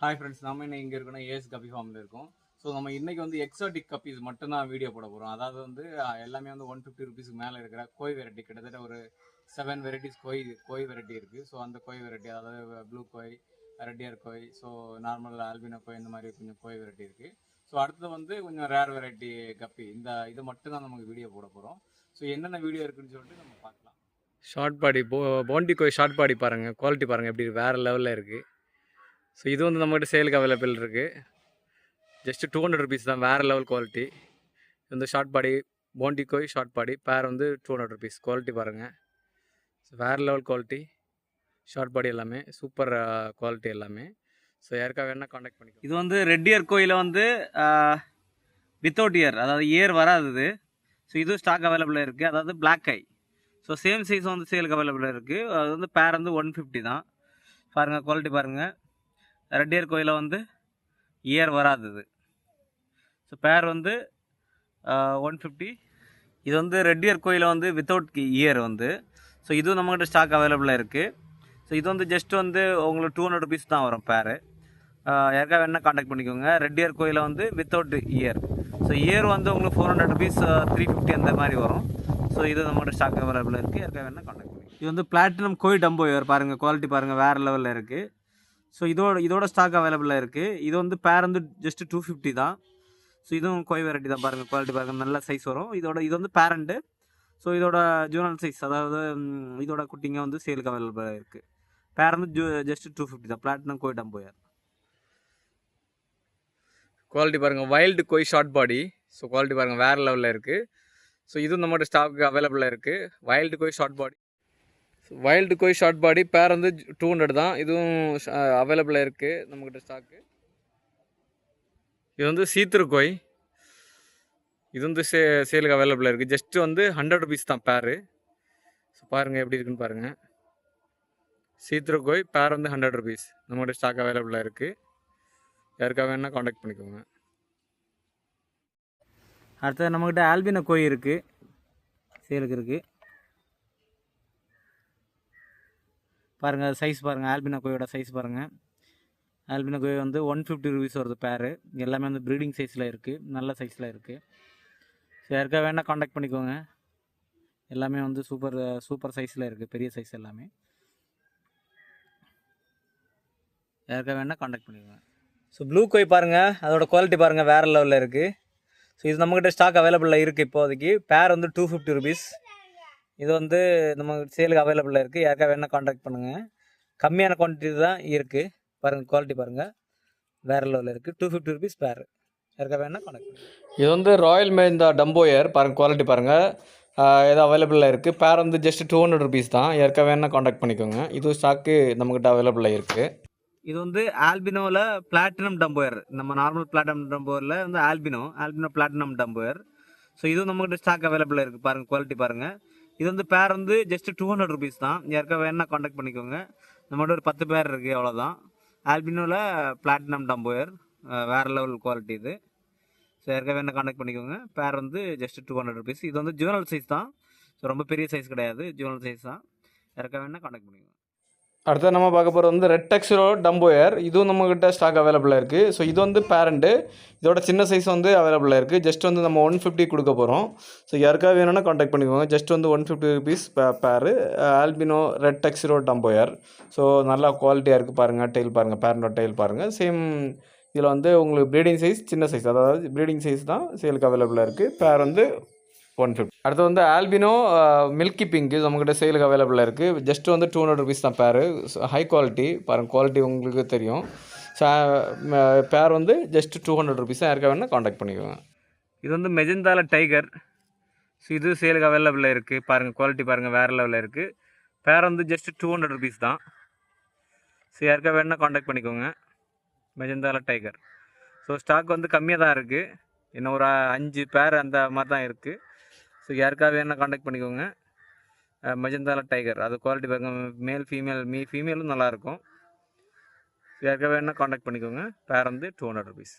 Hi friends நம்ம இன்னைக்கு இங்கே இருக்கணும் ஏஎஸ் கபி ஃபார்மில் இருக்கும். ஸோ நம்ம இன்றைக்கி வந்து எக்ஸாட்டிக் கப்பீஸ் மட்டும்தான் வீடியோ போட போகிறோம் அதாவது வந்து எல்லாமே வந்து ஒன் ஃபிஃப்டி ருபீஸ்க்கு மேலே இருக்கிற கோய் வெரைட்டி கிட்டத்தட்ட ஒரு seven varieties koi koi variety இருக்குது ஸோ அந்த கோய் வெரைட்டி அதாவது blue koi Reddiar koi so normal albino koi இந்த மாதிரி கொஞ்சம் கோய் வெரைட்டி இருக்குது ஸோ அடுத்தது வந்து கொஞ்சம் ரேர் வெரைட்டி கப்பி இந்த இது மட்டும்தான் நமக்கு வீடியோ போட போகிறோம் ஸோ என்னென்ன வீடியோ இருக்குன்னு சொல்லிட்டு நம்ம பார்க்கலாம். ஷார்ட் பாடி போ போண்டி கோய் ஷார்ட் பாடி பாருங்கள் குவாலிட்டி பாருங்கள் எப்படி வேறு லெவலில் இருக்குது ஸோ இது வந்து நம்மகிட்ட சேலுக்கு அவைலபிள் இருக்குது ஜஸ்ட்டு டூ ஹண்ட்ரட் ருபீஸ் தான் வேறு லெவல் குவாலிட்டி இது வந்து ஷார்ட் பாடி போண்டி கோய் ஷார்ட் பாடி பேர் வந்து டூ ஹண்ட்ரட் ருபீஸ் குவாலிட்டி பாருங்கள் ஸோ வேறு லெவல் குவாலிட்டி ஷார்ட் பாடி எல்லாமே சூப்பர் குவாலிட்டி uh, எல்லாமே. ஸோ யாருக்காக வேணால் காண்டாக்ட் பண்ணிக்கோ இது வந்து ரெட் இயர் கோயிலில் வந்து uh, வித்தவுட் இயர் அதாவது இயர் வராது இது ஸோ இதுவும் ஸ்டாக் அவைலபிளாக இருக்குது அதாவது black eye so same size வந்து சேலுக்கு அவைலபிளாக இருக்குது அது வந்து பேர் வந்து ஒன் ஃபிஃப்டி தான். பாருங்கள் குவாலிட்டி பாருங்கள் ரெட் கோயிலில் வந்து இயர் வராது இது ஸோ பேர் வந்து ஒன் ஃபிஃப்டி இது வந்து ரெட்டியர் கோயிலில் வந்து வித்தவுட் இயர் வந்து. ஸோ இதுவும் நம்மகிட்ட ஸ்டாக் அவைலபிளாக இருக்குது ஸோ இது வந்து ஜஸ்ட் வந்து உங்களுக்கு டூ ஹண்ட்ரட் ருபீஸ் தான் வரும் பேர் யாருக்காக வேணால் காண்டாக்ட் பண்ணிக்கோங்க. ரெட் கோயிலில் வந்து வித்தவுட் இயர் ஸோ இயர் வந்து உங்களுக்கு four hundred rupees three fifty அந்த மாதிரி வரும். ஸோ இது நம்மகிட்ட ஸ்டாக் அவைலபிளாக இருக்குது யாருக்காக வேணால் காண்டாக்ட் பண்ணி இது வந்து பிளாட்டினம் கோய் டம்போ இயர் பாருங்கள் குவாலிட்டி பாருங்கள் வேறு லெவலில் இருக்குது ஸோ இதோட இதோட ஸ்டாக் அவைலபிளாக இருக்குது இது வந்து பேர் வந்து ஜஸ்ட் டூ ஃபிஃப்டி தான். ஸோ இதுவும் கோய் வெரைட்டி தான் பாருங்கள் குவாலிட்டி பாருங்கள் நல்ல சைஸ் வரும். இதோட இது வந்து பேரண்ட்டு ஸோ இதோட ஜூனல் சைஸ் அதாவது இதோட குட்டிங்க வந்து சேலுக்கு அவைலபிளாக இருக்குது பேர் வந்து ஜூ ஜஸ்ட் டூ ஃபிஃப்டி தான். பிளாட்டினம் கோயிட்டம் போயார் குவாலிட்டி பாருங்கள் wild koi short body so quality பாருங்கள் வேறு லெவலில் இருக்குது ஸோ இதுவும் நம்மகிட்ட ஸ்டாக் அவைலபிளாக இருக்குது wild koi short body wild koi short body pair வந்து டூ ஹண்ட்ரட் தான். இதுவும் அவைலபிளாக இருக்குது நம்மக்கிட்ட ஸ்டாக்கு இது வந்து சீத்திரு கோய் இது வந்து சே சேலுக்கு அவைலபிளாக இருக்குது ஜஸ்ட்டு வந்து ஹண்ட்ரட் ருபீஸ் தான் பேரு ஸோ பாருங்கள் எப்படி இருக்குன்னு பாருங்கள் சீத்திரு கோய் பேர் வந்து ஹண்ட்ரட் ருபீஸ் நம்மகிட்ட ஸ்டாக் அவைலபிளாக இருக்குது யாருக்காக வேணால் காண்டாக்ட் பண்ணிக்கோங்க. அடுத்தது நம்மக்கிட்ட ஆல்பின கோய் இருக்குது சேலுக்கு இருக்குது பாருங்கள் சைஸ் பாருங்கள் ஆல்பினா கோயோட சைஸ் பாருங்கள் ஆல்பினா கோயோ வந்து ஒன் ஃபிஃப்டி ருபீஸ் வருது பேரு எல்லாமே வந்து ப்ரீடிங் சைஸில் இருக்குது நல்ல சைஸில் இருக்குது ஸோ யாருக்கா வேணால் காண்டாக்ட் பண்ணிக்கோங்க. எல்லாமே வந்து சூப்பர் சூப்பர் சைஸில் இருக்குது பெரிய சைஸ் எல்லாமே. யாருக்கா வேணால் காண்டாக்ட் பண்ணிக்கோங்க. ஸோ ப்ளூ கோய் பாருங்கள் அதோட குவாலிட்டி பாருங்கள் வேறு லெவலில் இருக்குது ஸோ இது நம்மக்கிட்ட ஸ்டாக் அவைலபிளில் இருக்குது இப்போதைக்கு. பேர் வந்து டூ ஃபிஃப்டி ருபீஸ் இது வந்து நம்ம சேலுக்கு அவைலபிளில் இருக்குது யாருக்கா வேணால் காண்டாக்ட் பண்ணுங்கள் கம்மியான குவான்டிட்டி தான் இருக்குது பாருங்கள் குவாலிட்டி பாருங்கள் வேறு லெவலில் இருக்குது டூ ஃபிஃப்டி ருபீஸ் பேர் யாருக்கா வேணால் காண்டாக்ட் பண்ணுங்கள் இது வந்து ராயல் மேந்தா டம்போயர் பாருங்கள் குவாலிட்டி பாருங்கள் இது அவைலபிளாக இருக்குது பேர் வந்து ஜஸ்ட் டூ ஹண்ட்ரட் ருபீஸ் தான். யாருக்கா வேணால் காண்டாக்ட் பண்ணிக்கோங்க. இது ஸ்டாக்கு நம்மக்கிட்ட அவைலபிளாக இருக்குது இது வந்து ஆல்பினோவில் பிளாட்டினம் டம்போயர் நம்ம நார்மல் பிளாட்டினம் டம்போயரில் வந்து albino albino platinum dumbo ear so இதுவும் நம்மகிட்ட ஸ்டாக் அவைலபிளாக இருக்குது பாருங்கள் குவாலிட்டி பாருங்கள் இது வந்து பேர் வந்து ஜஸ்ட் டூ ஹண்ட்ரட் ருபீஸ் தான். யாருக்கா வேணா காண்டாக்ட் பண்ணிக்கோங்க. நம்மகிட்ட ஒரு பத்து பேர் இருக்குது அவ்வளோதான் ஆல்பினோவில் பிளாட்டினம் டம்போயர் வேறு லெவல் குவாலிட்டி இது. ஸோ யாருக்கா வேணா காண்டாக்ட் பண்ணிக்கோங்க. பேர் வந்து ஜஸ்ட் டூ ஹண்ட்ரட் ருபீஸ் இது வந்து ஜூனல் சைஸ் தான். ஸோ ரொம்ப பெரிய சைஸ் கிடையாது. ஜூனல் சைஸ் தான். யாருக்கா வேணா காண்டாக்ட் பண்ணிக்கோங்க. அடுத்து நம்ம பார்க்க போகிறது வந்து ரெட் டெக்ஸரோ டம்போயர் இதுவும் நம்மக்கிட்ட ஸ்டாக் அவைலபிளாக இருக்குது ஸோ இது வந்து பேரண்ட்டு இதோட சின்ன சைஸ் வந்து அவைலபிளாக இருக்குது ஜஸ்ட் வந்து நம்ம ஒன் ஃபிஃப்டி கொடுக்க போகிறோம் ஸோ யாருக்காக வேணும்னா காண்டாக்ட் பண்ணிக்கோங்க. ஜஸ்ட் வந்து one fifty rupees pair albino red டெக்ஸரோ dumbo ear so நல்லா குவாலிட்டியாக இருக்குது பாருங்கள் டெயில் பாருங்கள் பேரண்டோட டெயில் பாருங்கள் சேம் இதில் வந்து உங்களுக்கு ப்ரீடிங் சைஸ் சின்ன சைஸ் அதாவது ப்ரீடிங் சைஸ் தான் சேலுக்கு அவைலபிளாக இருக்குது பேர் வந்து ஒன் ஃபிஃப்டி அடுத்து வந்து ஆல்பினோ மில்கி பிங்க் நம்மக்கிட்ட சேலுக்கு அவைலபிளாக இருக்குது ஜஸ்ட் வந்து டூ ஹண்ட்ரட் ருபீஸ் தான் பேர் ஹை குவாலிட்டி பாருங்கள் குவாலிட்டி உங்களுக்கு தெரியும். பேர் uh, வந்து ஜஸ்ட் டூ ஹண்ட்ரட் ருபீஸ் தான். யாருக்கா வேணால் காண்டாக்ட் பண்ணிக்கோங்க. இது வந்து மெஜந்தால டைகர் ஸோ இது சேலுக்கு அவைலபிளாக இருக்குது பாருங்கள் குவாலிட்டி பாருங்கள் வேறு லெவலில் இருக்குது பேர் வந்து ஜஸ்ட் டூ ஹண்ட்ரட் ருபீஸ் தான். ஸோ யாருக்கா வேணால் காண்டாக்ட் பண்ணிக்கோங்க. மெஜந்தால டைகர் ஸோ ஸ்டாக் வந்து கம்மியாக தான் இருக்குது இன்னும் ஒரு அஞ்சு பேர் அந்த மாதிரி தான் இருக்குது ஸோ யாருக்காக வேணால் காண்டாக்ட் பண்ணிக்கோங்க. மஜந்தாலா டைகர் அது குவாலிட்டி பாருங்கள் மேல் ஃபீமேல் மீ ஃபீமேலும் நல்லாயிருக்கும் யாருக்காக வேணால் காண்டாக்ட் பண்ணிக்கோங்க. பேர் வந்து டூ ஹண்ட்ரட் ருபீஸ்